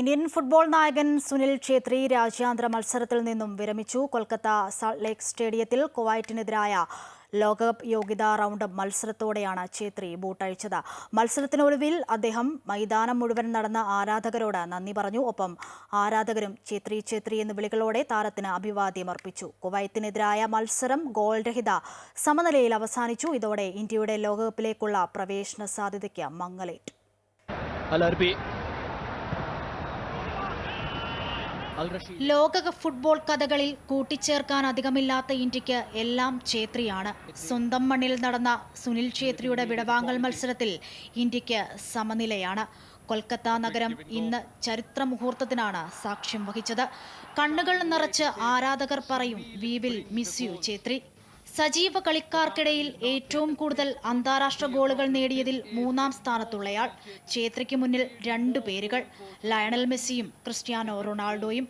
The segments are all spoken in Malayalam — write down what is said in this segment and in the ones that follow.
ഇന്ത്യൻ ഫുട്ബോൾ നായകൻ സുനിൽ ഛേത്രി രാജ്യാന്തര മത്സരത്തിൽ നിന്നും വിരമിച്ചു. കൊൽക്കത്ത സാൾട്ട് ലേക്ക് സ്റ്റേഡിയത്തിൽ കുവൈറ്റിനെതിരായ ലോകകപ്പ് യോഗ്യതാ റൗണ്ട് മത്സരത്തോടെയാണ് ഛേത്രി ബൂട്ടഴിച്ചത്. മത്സരത്തിനൊടുവിൽ അദ്ദേഹം മൈതാനം മുഴുവൻ നടന്ന ആരാധകരോട് നന്ദി പറഞ്ഞു. ഒപ്പം ആരാധകരും ഛേത്രി ഛേത്രി എന്ന വിളികളോടെ താരത്തിന് അഭിവാദ്യം അർപ്പിച്ചു. കുവൈത്തിനെതിരായ മത്സരം ഗോൾരഹിത സമനിലയിൽ അവസാനിച്ചു. ഇതോടെ ഇന്ത്യയുടെ ലോകകപ്പിലേക്കുള്ള പ്രവേശന സാധ്യതയ്ക്ക് മങ്ങലേറ്റു. ലോകകപ്പ് ഫുട്ബോൾ കഥകളിൽ കൂട്ടിച്ചേർക്കാൻ അധികമില്ലാത്ത ഇന്ത്യയ്ക്ക് എല്ലാം ഛേത്രിയാണ്. സ്വന്തം മണ്ണിൽ നടന്ന സുനിൽ ഛേത്രിയുടെ വിടവാങ്ങൽ മത്സരത്തിൽ ഇന്ത്യയ്ക്ക് സമനിലയാണ്. കൊൽക്കത്ത നഗരം ഇന്ന് ചരിത്ര മുഹൂർത്തത്തിനാണ് സാക്ഷ്യം വഹിച്ചത്. കണ്ണുകൾ നിറച്ച് ആരാധകർ പറയും we will miss you Chhetri. സജീവ കളിക്കാർക്കിടയിൽ ഏറ്റവും കൂടുതൽ അന്താരാഷ്ട്ര ഗോളുകൾ നേടിയതിൽ മൂന്നാം സ്ഥാനത്തുള്ളയാൾ. ഛേത്രിക്ക് മുന്നിൽ രണ്ടു പേരുകൾ. ലയണൽ മെസ്സിയും ക്രിസ്റ്റ്യാനോ റൊണാൾഡോയും.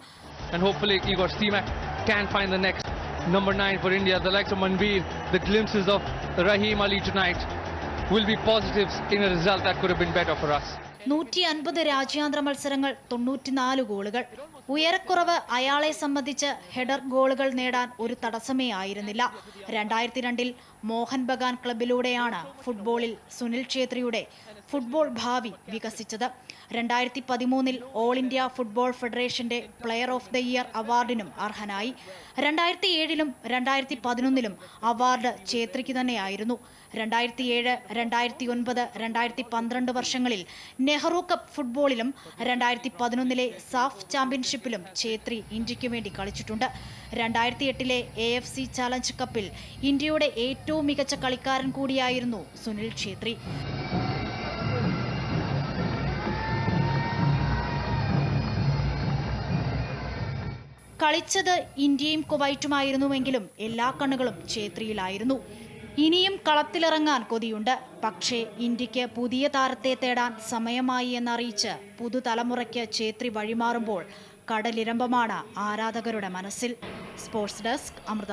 നൂറ്റി അൻപത് രാജ്യാന്തര മത്സരങ്ങൾ തൊണ്ണൂറ്റിനാല് ഗോളുകൾ. ഉയരക്കുറവ് അയാളെ സംബന്ധിച്ച് ഹെഡർ ഗോളുകൾ നേടാൻ ഒരു തടസ്സമേ ആയിരുന്നില്ല. രണ്ടായിരത്തി രണ്ടിൽ മോഹൻ ബഗാൻ ക്ലബിലൂടെയാണ് ഫുട്ബോളിൽ സുനിൽ ഛേത്രിയുടെ ഫുട്ബോൾ ഭാവി വികസിച്ചത്. രണ്ടായിരത്തി പതിമൂന്നിൽ ഓൾ ഇന്ത്യ ഫുട്ബോൾ ഫെഡറേഷന്റെ പ്ലെയർ ഓഫ് ദ ഇയർ അവാർഡിനും അർഹനായി. രണ്ടായിരത്തി ഏഴിലും രണ്ടായിരത്തി പതിനൊന്നിലും അവാർഡ് ഛേത്രിക്ക് തന്നെയായിരുന്നു. രണ്ടായിരത്തി ഏഴ് രണ്ടായിരത്തി ഒൻപത് രണ്ടായിരത്തി പന്ത്രണ്ട് വർഷങ്ങളിൽ നെഹ്റു കപ്പ് ഫുട്ബോളിലും രണ്ടായിരത്തി പതിനൊന്നിലെ സാഫ് ചാമ്പ്യൻഷിപ്പിലും ഛേത്രി ഇന്ത്യയ്ക്ക് വേണ്ടി കളിച്ചിട്ടുണ്ട്. രണ്ടായിരത്തി എട്ടിലെ എ എഫ് സി ചാലഞ്ച് കപ്പിൽ ഇന്ത്യയുടെ ഏറ്റവും മികച്ച കളിക്കാരൻ കൂടിയായിരുന്നു സുനിൽ ഛേത്രി. കളിച്ചത് ഇന്ത്യയും കുവൈറ്റുമായിരുന്നുവെങ്കിലും എല്ലാ കണ്ണുകളും ഛേത്രിയിലായിരുന്നു. ഇനിയും കളത്തിലിറങ്ങാൻ കൊതിയുണ്ട്. പക്ഷേ ഇന്ത്യയ്ക്ക് പുതിയ താരത്തെ തേടാൻ സമയമായി എന്നറിയിച്ച് പുതുതലമുറയ്ക്ക് ഛേത്രി വഴിമാറുമ്പോൾ കടലിരമ്പമാണ് ആരാധകരുടെ മനസ്സിൽ. Sports desk Amrita